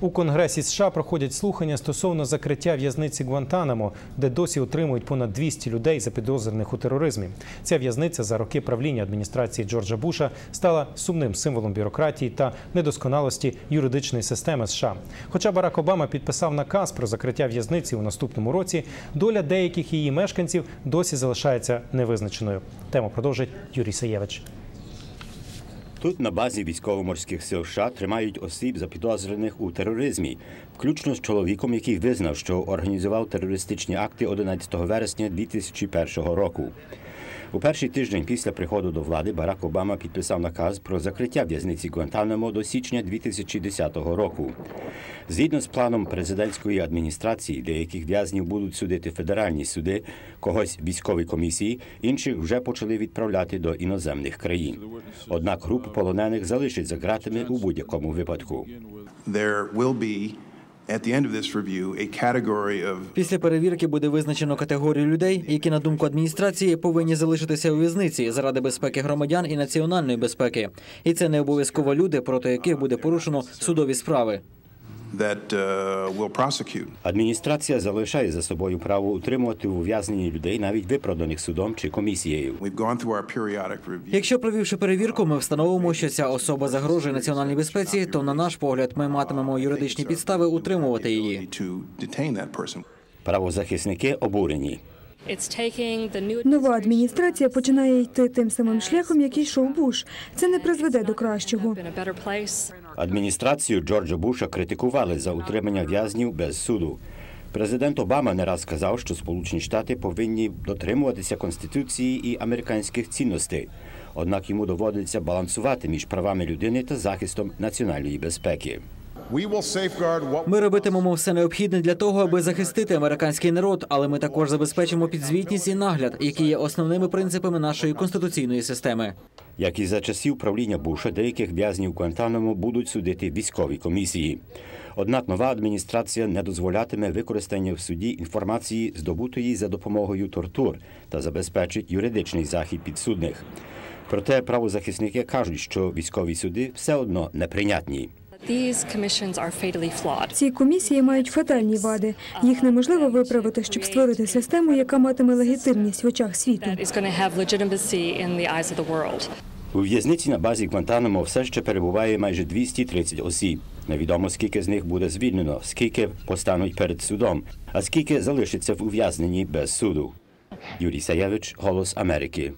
У Конгресі США проходять слухання стосовно закриття в'язниці Гуантанамо, де досі утримують понад 200 людей запідозрених у тероризмі. Ця в'язниця за роки правління адміністрації Джорджа Буша стала сумним символом бюрократії та недосконалості юридичної системи США. Хоча Барак Обама підписав наказ про закриття в'язниці у наступному році, доля деяких її мешканців досі залишається невизначеною. Тему продовжить Юрій Саєвич. Тут на базі військово-морських сил США тримають осіб, запідозрених у тероризмі, включно з чоловіком, який визнав, що організував терористичні акти 11 вересня 2001 року. У перший тиждень після приходу до влади Барак Обама підписав наказ про закриття в'язниці Гуантанамо до січня 2010 року. Згідно з планом президентської адміністрації, деяких в'язнів будуть судити федеральні суди, когось військові комісії, інших вже почали відправляти до іноземних країн. Однак групу полонених залишать за ґратами у будь-якому випадку. there will be, Після перевірки буде визначено категорію людей, які, на думку адміністрації, повинні залишитися у в'язниці заради безпеки громадян і національної безпеки. І це не обов'язково люди, проти яких буде порушено судові справи. Адміністрація залишає за собою право утримувати в ув'язненні людей, навіть виправданих судом чи комісією. We've gone through our periodic review. Якщо провівши перевірку, ми встановимо, що ця особа загрожує національній безпеці, то на наш погляд ми матимемо юридичні підстави утримувати її. To detain. Правозахисники обурені. Нова адміністрація починає йти тим самим шляхом, який йшов Буш. Це не призведе до кращого. Адміністрацію Джорджа Буша критикували за утримання в'язнів без суду. Президент Обама не раз сказав, що Сполучені Штати повинні дотримуватися конституції і американських цінностей. Однак йому доводиться балансувати між правами людини та захистом національної безпеки. We will safeguard what Ми робитимемо все необхідне для того, аби захистити американський народ, але ми також забезпечимо підзвітність і нагляд, які є основними принципами нашої конституційної системи. Як і за часів правління Буша, деяких в'язнів Гуантанамо будуть судити військові комісії. Однак нова адміністрація не дозволятиме використання в суді інформації, здобутої за допомогою тортур, та забезпечить юридичний захід підсудних. Проте правозахисники кажуть, що військові суди все одно неприйнятні. These commissions are. Ці комісії мають фатальні вади. Їх неможливо виправити, щоб створити систему, яка матиме легітимність в очах світу. That is going to have legitimacy in the eyes of the world. У в'язниці на базі Гвантанамо все ще перебуває майже 230 осіб. Невідомо скільки з них буде звільнено, скільки постануть перед судом, а скільки залишиться в ув'язненні без суду. Юрій Саєвич, Голос Америки.